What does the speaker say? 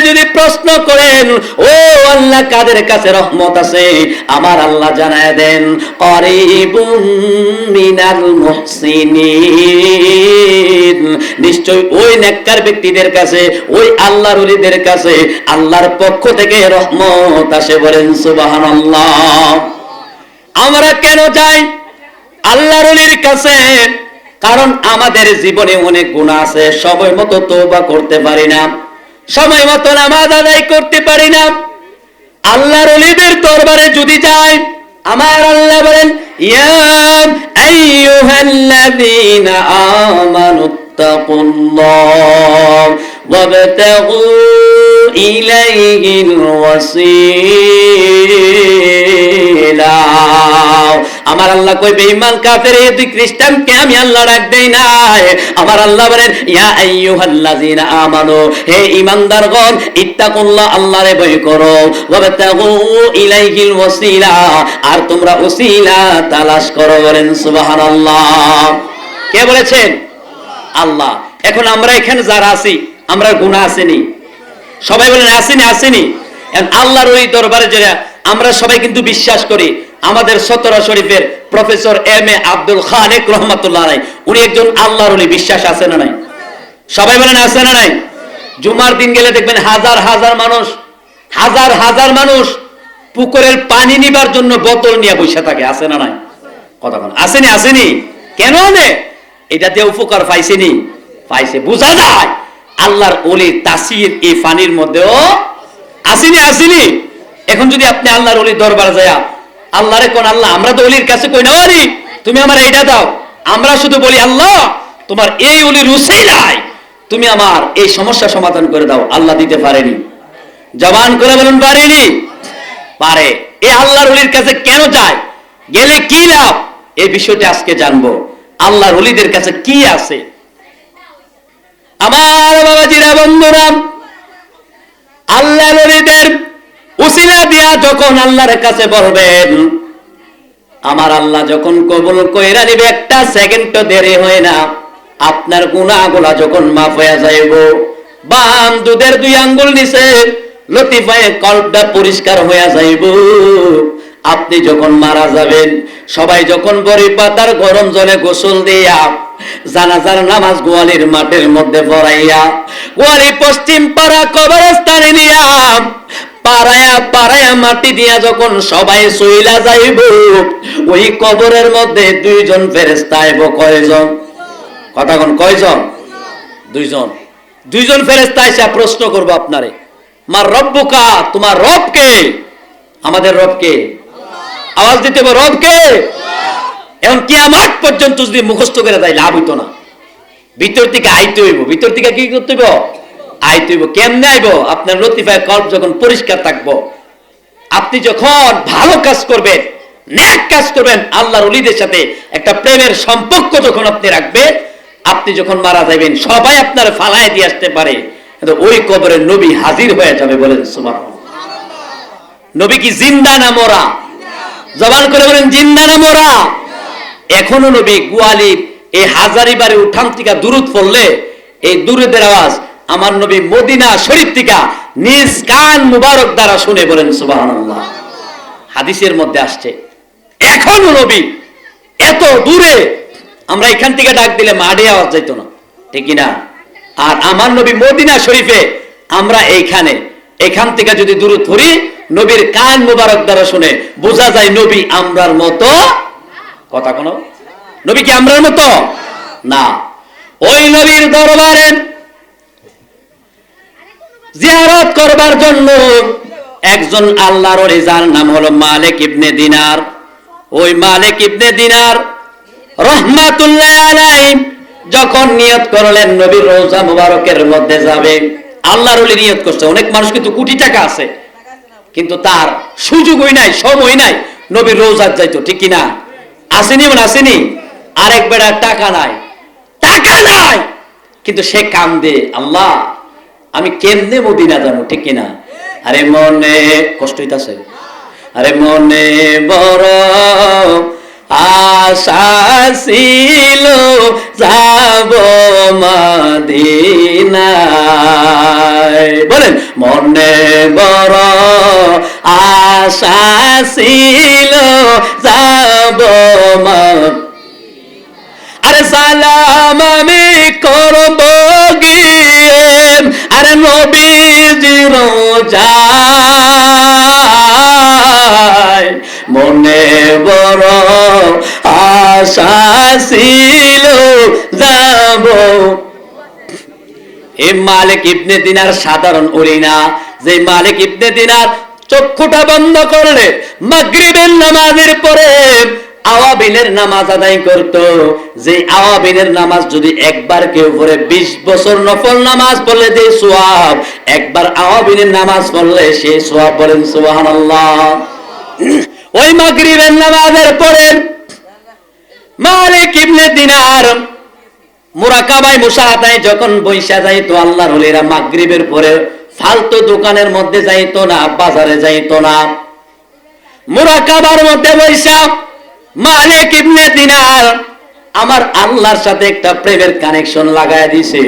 যদি প্রশ্ন করেন, ও আল্লাহ, কাদের কাছে রহমত আছে? আমার আল্লাহ জানায় দেন মিনাল মুহসিনিন। নিশ্চয় ওই নেককার ব্যক্তিদের কাছে, ওই আল্লাহর ওলিদের কাছে আল্লাহর পক্ষ থেকে রহমত আসে বলেন, সুবহানাল্লাহ। আমরা কেন যাই? আল্লাহর ওলির কাছে। কারণ আমাদের জীবনে অনেক গুণ আছে সবাই মতো তওবা করতে পারি না। সময় মতো নামাজ আদায় করতে পারি না। আল্লাহর অলিদের দরবারে যদি যাই, আমার আল্লাহ বলেন, ইয়া আমার আল্লাহ কই, বেঈমান কাফের এই তুই খ্রিস্টানকে আমি আল্লাহ ডাক দেই নাই। আমার আল্লাহ বলেন, ইয়া আইয়ুহাল্লাযীনা আমানু, হে ঈমানদারগণ, ইত্তাকুল্লাহ আল্লাহরে ভয় করো ওয়াবতাগু ইলাইহিল ওয়াসিলা, আর তোমরা ওসিলা তালাশ করো বলেন, সুবহানাল্লাহ। কে বলেছেন? আল্লাহ। এখন আমরা এখানে যারা আছি, আমরা গুনাহ আসেনি। সবাই বলেন, আসেনি আসেনি। আল্লাহর ওই দরবারে যারা আমরা সবাই কিন্তু বিশ্বাস করি। আমাদের সতরা শরীফের professor M A Abdul Khalek রহমতুল্লাহ নাই উনি একজন আল্লাহর উনি বিশ্বাস আছে না নাই? সবাই বলেন, আছে না নাই? জুমার দিন গেলে দেখবেন হাজার হাজার মানুষ, হাজার হাজার মানুষ পুকুরের পানি নিবার জন্য বোতল নিয়ে বসে থাকে, আছে না নাই? কথা বলেন, আসেনি আসেনি? কেন নে এটা দিয়ে উপকার পাইছেনি? পাইছে, বোঝা যায়। আল্লাহর ওলি তাসির এই পানির মধ্যেও আসেনি আসেনি। এখন যদি আপনি আল্লাহর ওলির দরবার যায় আল্লাহরে কোন আল্লাহ? আমরা তো অলির কাছে কই না "ওলি, তুমি আমার এইটা দাও। আমরা শুধু বলি আল্লাহ তোমার এই অলির উসিলায় তুমি আমার এই সমস্যা সমাধান করে দাও। আল্লাহ দিতে পারেনি। জবান করে বলুন পারেনি? পারে। এই আল্লাহর অলির কাছে কেন যায়? গেলে কি লাভ? এই বিষয়টা আজকে জানব। আল্লাহর অলিদের কাছে কি আছে? আমার বাবাজিরা বন্ধুরা আল্লাহ নবীদের উসিলা দিয়া যখন আল্লাহর কাছে বলবেন, আমার আল্লাহ যখন কবুল কইরা নিবে, একটা সেকেন্ড দেরি হয় না। আপনার গুনাহগুলা যখন মাফ হয়ে যাইব, বাম দুধের দুই আঙ্গুল নিচে লতিফায়ে কল্পটা পরিষ্কার হয়ে যাইব। আপনি যখন মারা যাবেন, সবাই যখন বড়ি পাতার গরম জলে গোসল দিয়া জানাজার নামাজ গোয়ালির মাঠের মধ্যে পড়াইয়া গোয়ালি পশ্চিম পাড়া কবরস্থানে নিয়া পাড়ায়া পাড়ায়া মাটি দিয়া যখন সবাই সইলা যাইব, ওই কবরের মধ্যে দুইজন ফেরেস্তা আইব, কয়জন? কথা কোন, কয়জন? দুইজন। দুইজন ফেরেস্তা এসে প্রশ্ন করব আপনারে, মার রব্বুকা তোমার রব কে? আমাদের রব কে? আওয়াজ দিতে হবে, রব কে? এখন কি আমার পর্যন্ত যদি মুখস্থ করে দেয়, লাভ হইতো না। ভিতর থেকে আইতে হইব। ভিতর থেকে কি করতে হইব? আইতে হইব। কেমনে আইব? আপনার লতিফায় কল্প যখন পরিষ্কার থাকব। আপনি যখন ভালো কাজ করবেন, ন্যাক কাজ করবেন, আল্লাহর অলিদের সাথে একটা প্রেমের সম্পর্ক যখন আপনি আপনি যখন মারা যাবেন সবাই আপনার ফালায় দিয়ে আসতে পারে। কিন্তু ওই কবরের নবী হাজির হয়ে যাবে বলেন সুমান নবী কি জিন্দা না মরা? জবান করে বলেন, জিন্দা না মরা? এখনও নবী গুয়ালির এই হাজারি বাড়ি উঠান থেকে দূরত পড়লে, এই দূরেদের আওয়াজ আমার নবী মদিনা শরীফ টিকা নিজ কান মুবারক দ্বারা শুনে বলেন, সুবহানাল্লাহ। হাদিসের মধ্যে আসছে, এখনও নবী এত দূরে আমরা এখান থেকে ডাক দিলে মাঠে আওয়াজ যাইতো না, ঠিক না আর আমার নবী মদিনা শরীফে আমরা এইখানে, এখান থেকে যদি দূরে ধরি, নবীর কান মুবারক দ্বারা শুনে বোঝা যায় নবী আমরার মতো। কথা কোনো? নবী কি আমরার মতো? না। ওই নবীর দরবারে জিয়ারত করবার জন্য। একজন আল্লাহর যার নাম হলো মালিক ইবনে দিনার। ওই মালিক ইবনে দিনার রহমাতুল্লাহ আলাই যখন নিয়ত করলেন, নবীর রোজা মুবারকের মধ্যে যাবে। আল্লাহর নিয়ত করছে। অনেক মানুষ কিন্তু কোটি টাকা আছে। কিন্তু তার সুযোগই নাই সময় নাই। নবীর রোজার যাইতো, ঠিক কিনা? আসেনি মানে আসেনি? আরেক বেড়ার টাকা নাই। টাকা নাই! কিন্তু সে কাম দে আল্লাহ! আমি কেমনে মদিনা জানো, ঠিক কিনা? আরে মনে কষ্ট হইতাছে। আরে মনে বড় আশা ছিল, যাব বলেন, মনে বড় আশা ছিল, যাব আরে সালাম আমি করব আরে নবীজির যায় মনে বড় আশা ছিল যাব। এ মালিক ইবনে দিনার সাধারণ উড়ি না যে মালিক ইবনে দিনার চক্ষুটা বন্ধ করলে মাগরিবের নামাজের পরে আওয়াবিনের নামাজ আদায় করত। যে আওয়াবিনের নামাজ যদি একবার কেউ পড়ে, বিশ বছর নফল নামাজ পড়লে যে সোয়াব, একবার আওয়াবিনের নামাজ পড়লে সে সোয়াব বলেন সোহান ওই মাগরিবের নামাজের পরে মালিক ইবনে দিনার মুরাকাবাই মুসাহাদায় যখন বৈশা যাইতো, আল্লাহর হলিরা মাগরিবের পরে ফালতু দোকানের মধ্যে যাইতো না, বাজারে যাইতো না। মুরাকাবার মধ্যে বৈশা মালিক ইবনে দিনার। আমার আল্লাহর সাথে একটা প্রেমের কানেকশন লাগায় দিছে।